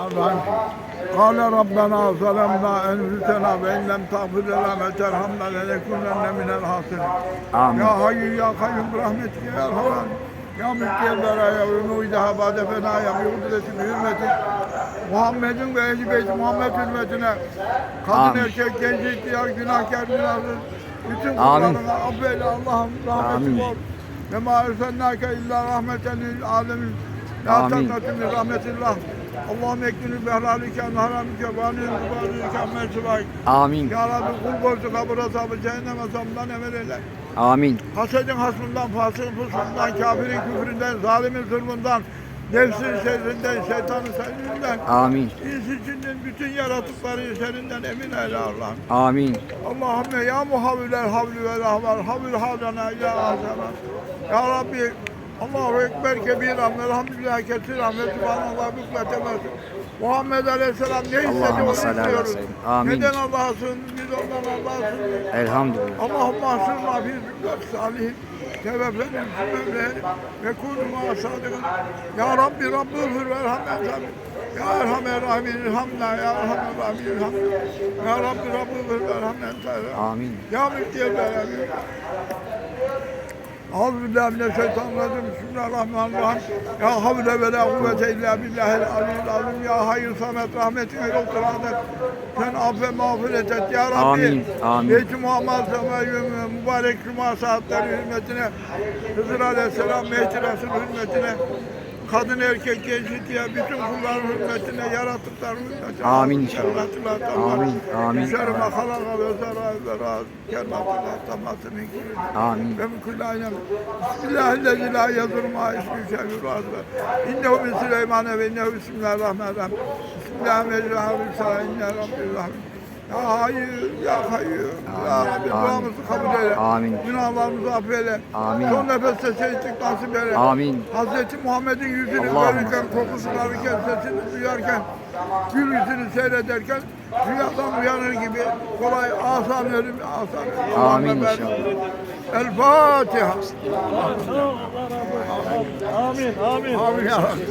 الرحيم قال ربنا ظلمنا انفسنا وان لم تغفر لنا وترحمنا لنكونن من الخاسرين Amin. يا حي يا قيوم برحمتك يا ارحم يا ملك البرايا ومويدها بعد فنايا بقدرة بحرمتك Muhammed'in ve ehl beyti Muhammed hürmetine kadın Amin. erkek genç ihtiyar günahkar günahsız bütün Amin. kullarına affeyle Allah'ım Amin. rahmetin ol. Ve ma ersennâke illa rahmeten lil alemin. La Amin. takatü min rahmetillah. Allahümme ekbini behlalike haramike vânî mübarike mensubay. Amin. Ya Rabbi kul borcu kabur azabı cehennem azabından emel eyle. Amin. Hasedin hasmından, fasığın fıskından, kafirin küfründen, zalimin zulmünden, nefsin şerrinden, şeytanın şerrinden, Amin. İnsi cinnin bütün yaratıkları şerrinden emin eyle Allah'ım. Amin. Allahümme ya muhavviler havli ve rahvel havil halana ya azama. Ya Rabbi Allahu Ekber kebiran ve elhamdülillah kesiran ve subhanallah büklete mesul. Muhammed Aleyhisselam ne istedi onu istiyoruz. Amin. Neden Allah'a sığındık? Biz ondan Allah'a sığındık. Elhamdülillah. Allahümme asırna fi zümret salihin. Teveffenin zümrelerin ve kunu ma sadıkın. Ya Rabbi Rabbi ıfır ve sabir. Ya Erhamer Rahimin irhamna ya Erhamer Rahimin irhamna. Ya Rabbi Rabbi ıfır ve sabir. Amin. Ya Mülkiye Beraber. Euzubillahimineşşeytanirracim. Bismillahirrahmanirrahim. Ya havle ve la kuvvete illa billahil aliyyil azim. Ya hayır samet rahmetine yoktur adet. Sen affe mağfiret et ya Rabbi. Amin, amin. Beyt-i Muhammed Semeyyum mübarek cuma saatleri hürmetine. Hızır Aleyhisselam Mehdi Resul hürmetine. Kadın erkek genç ihtiyar bütün kulların hürmetine yaratıkların hürmetine. Amin inşallah. Amin. Amin, amin. halaka ve zara ve raz. Kermatullah tamatı min kulli. Amin. Ve aynen. Bismillahirrahmanirrahim. La yazır ma ismi şevi razı. İnnehu min Süleymane ve innehu bismillahirrahmanirrahim. Bismillahirrahmanirrahim. İnne Rabbil Rahim. Ya hayır, ya hayır. Ya Rabbi duamızı kabul eyle. Amin. Günahlarımızı affeyle. Amin. Son nefeste şehitlik nasip eyle. Amin. Hazreti Muhammed'in yüzünü Allahümme görürken, kokusunu alırken, sesini duyarken, gül yüzünü seyrederken rüyadan uyanır gibi kolay asan ölüm, asan ölüm. Amin inşallah. El Fatiha. Amin, amin. Amin ya Rabbi.